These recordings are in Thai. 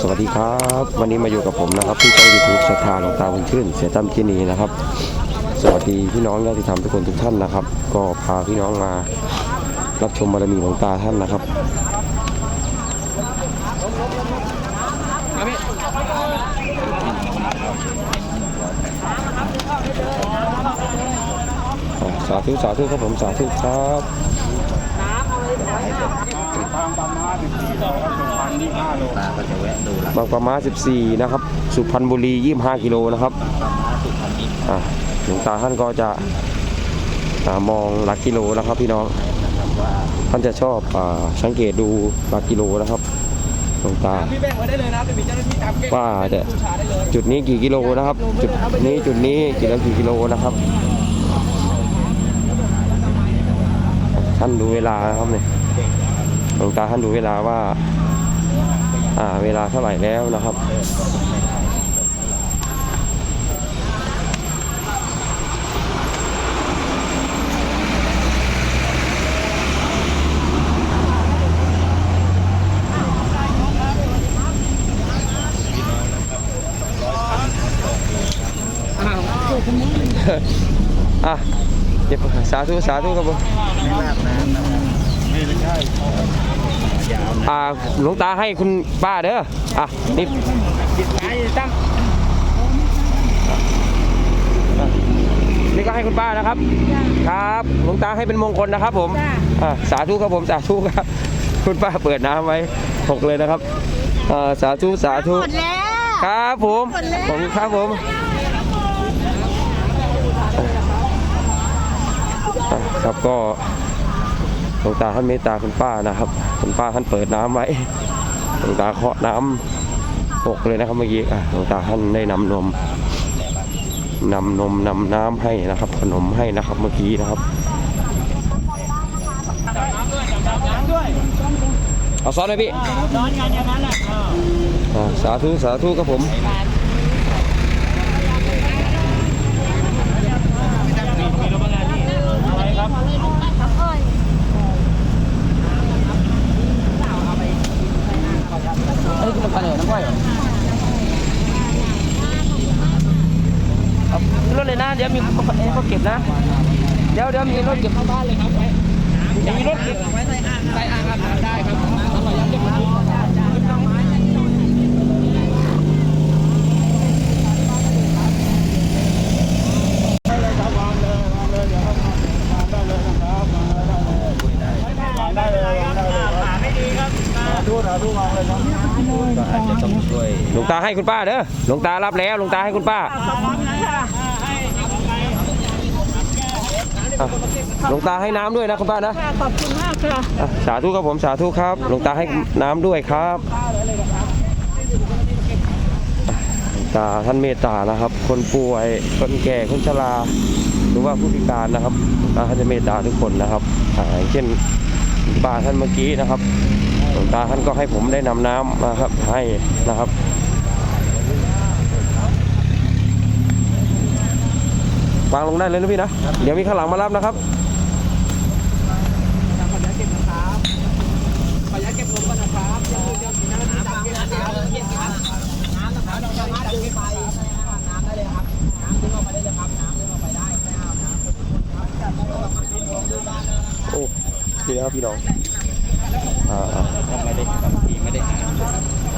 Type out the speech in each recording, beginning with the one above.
สวัสดีครับ วันนี้มาอยู่กับผมนะครับที่ช่องยูทูบศรัทาหลวงตาบุญชื่น เสียตั้มที่นี่นะครับ สวัสดีพี่น้องญาติธรรมทุกคนทุกท่านนะครับ ก็พาพี่น้องมารับชมบารมีหลวงตาท่านนะครับสาธุสาธุครับผมสาธุครับ ตาก็จะแวะดูละบางประมา14 นะครับ สุพรรณบุรี 25 กิโลนะครับสุพรรณนี้อะหลวงตาท่านก็จะอ่ามองหลักกิโลนะครับพี่น้องนะครับว่าท่านจะชอบอาสังเกตดูหลักกิโลนะครับหลวงตาพี่แบ่งไว้ได้เลยนะจะมีเจ้าหน้าที่ตามเก็บว่าจะบูชาได้เลยจุดนี้กี่กิโลนะครับ จุดนี้จุดนี้กี่แล้วกี่กิโลนะครับ ท่านดูเวลานะครับเนี่ยหลวงตาท่านดูเวลาว่าอ่า เวลาเท่าไหร่แล้วนะครับอะเดี๋ยวสาธุสาธุครับผมไม่ลาดน้ำนะไม่ใช่ อ่าหลวงตาให้คุณป้าเด้ออะนี่ไอ้ตั้งนี่ก็ให้คุณป้านะครับ ครับหลวงตาให้เป็นมงคลนะครับ ผมอ่าสาธุครับผมสาธุครับ คุณป้าเปิดน้ำไว้หกเลยนะครับอ่าสาธุสาธุหมดแล้วครับผมหมดแล้วผมครับผมอะครับก็หลว งตาท่านเมตตาคุณป้านะครับ คุณป้าท่านเปิดน้ำไว้หลวงตาเคาะน้ำหกเลยนะครับเมื่อกี้อะหลวงตาท่านได้นำนมนำนมนำน้ำให้นะครับ ขนมให้นะครับเมื่อกี้นะครับเอาซ้อนไหมพี่ร้อนกันอย่างนั้นแหละอ่าสาธุสาธุครับผม เอ้ยมันกันเหรอน้ำก้อย รถเลยนะ เดี๋ยวมีเขาเก็บนะ เดี๋ยวเดี๋ยวมีรถเก็บเข้าบ้านเลยครับไว้มีรถเก็บไว้ใส่อ่างใส่อ่างได้ครับอร่อยยัดเก็บมาก็อาจจะต้องช่วยหลวงตาให้คุณป้าเด้อหลวงตารับแล้วหลวงตาให้คุณป้า อะหลวงตาให้น้ำด้วยนะคุณป้านะขอบคุณมากค่ะอะสาธุครับผมสาธุครับหลวงตาให้น้ำด้วยครับหลวงตาท่านเมตตานะครับ คนป่วยคนแก่คนชราหรือว่าผู้พิการนะครับหลวงตาท่านจะเมตตาทุกคนนะครับอ่าอย่างเช่นป้าท่านเมื่อกี้นะครับหลวงตาท่านก็ให้ผมได้นำน้ำมาครับให้นะครับ วางลงได้เลยนะพี่นะ เดี๋ยวมีข้างหลังมารับนะครับขออนุญาตเก็บนนะครับเดี๋ยวเดี๋ยวน้ำนะครับน้ำนะครับเราสามารถดึงไปน้ำได้เลยครับน้ำดึงออกไปได้เลยครับน้ำดึงออกไปได้โอ้นี่นะครับพี่น้องอ่าไม่ได้บางทีไม่ได้อ่า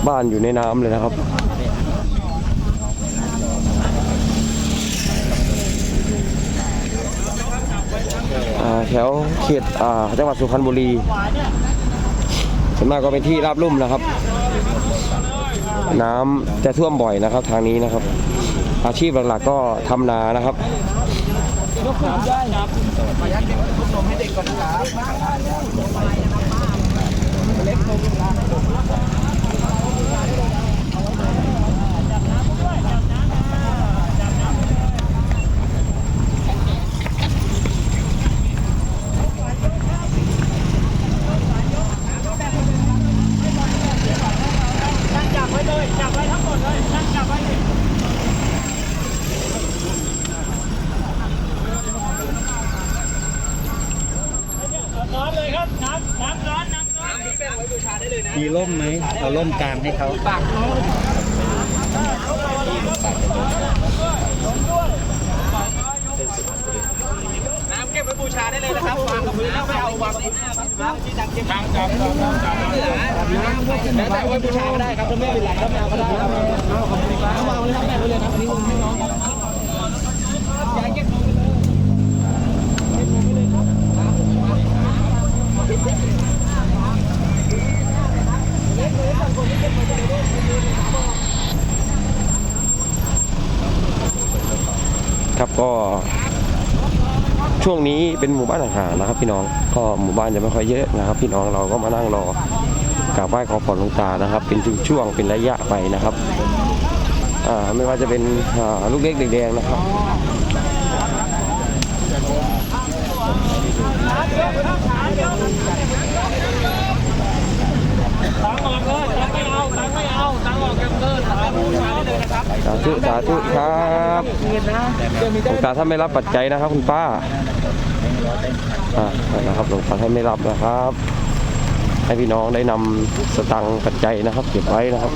บ้านอยู่ในน้ำเลยนะครับ แถวเขตจังหวัดสุพรรณบุรีส่วนมากก็เป็นที่ราบลุ่มนะครับ น้ำจะท่วมบ่อยนะครับ ทางนี้นะครับ อาชีพหลักๆก็ทำนานะครับยกขึ้นได้ครับขออนุญาตเก็บลูกนให้ด็กก่อนนะครับเล็กนมนะ จับไว้เลย จับไว้ทั้งหมดเลยนั่งจับไว้เลยน้ำเลยครับ น้ำน้ำร้อนน้ำร้อนน้ำที่แป้งไว้บูชาได้เลยนะ มีร่มไหมเอาร่มกลางให้เขาปากน้องน้ำเก็บไว้บูชาได้เลยนะครับวางกับพื้นแล้วไม่เอาวางที่หน้าครับน้ำที่ดังเก็บน้ำจับจับจับแล้วแต่ไว้บูชาก็ได้ครับถ้าไม่เป็นไรก็ไม่เอาก็ได้ครับเอาขอบคุณครับวางไว้เลยครับแม่ไว้เลยครับอันนี้คุณให้น้องายเก็บของไปเลยเก็บของไปเลยครับ ครับก็ ช่วงนี้เป็นหมู่บ้านห่างๆนะครับ พี่น้องก็หมู่บ้านจะไม่ค่อยเยอะนะครับ พี่น้องเราก็มานั่งรอกราบไหว้ขอพรหลวงตานะครับ เป็นช่วงเป็นระยะไปนะครับไม่ว่าจะเป็นลูกเล็กเด็กแดงนะครับตังออกเลย สาธุสาธุครับหลวงตาท่านไม่รับปัจจัยนะครับ คุณป้าอ่านะครับหลวงตาท่านไม่รับนะครับ ให้พี่น้องได้นำสตังค์ปัจจัยนะครับ เก็บไว้นะครับ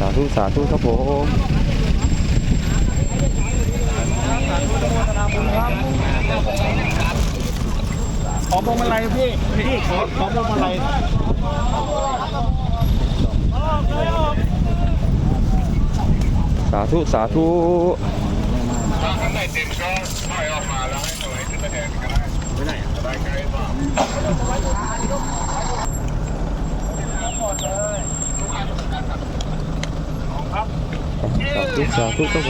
สาธุสาธุครับผม ขอพวงมาลัยพี่พี่ขอขอพวงมาลัยสาธุสาธุสาธุสาธุครับผมอะสาธุสาธุเชื่อไว้ลูกเป็นนะครับเชื่อปู่ครับเป็นลูกสาวครับผ้าได้เชื่อได้ใส่แล้วเจ้าครับตั้ม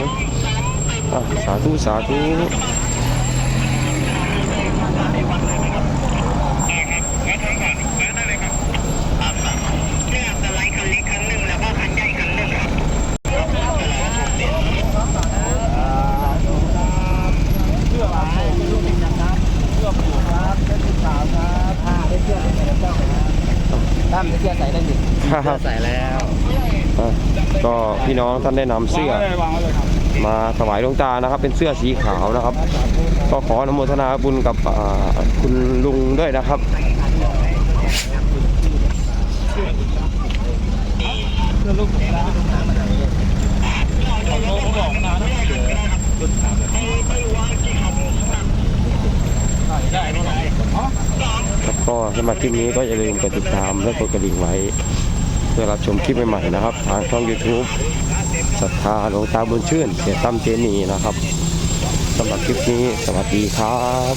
ได้เชื่อใส่ได้ดิครับใส่แล้วอะก็พี่น้องท่านได้นำเสื้อ วางไว้เลยครับมาถวายหลวงตานะครับ เป็นเสื้อสีขาวนะครับ ก็ขออนุโมทนาบุญกับคุณลุงด้วยนะครับแล้วก็สำหรับคลิปนี้ก็อย่าลืมกดติดตามและกดกระดิ่งไว้ เพื่อรับชมคลิปใหม่ๆนะครับ ทางช่อง YouTube ศรัทธาหลวงตาบุญชื่นเสียตั้มเจนีนะครับสำหรับคลิปนี้สวัสดีครับ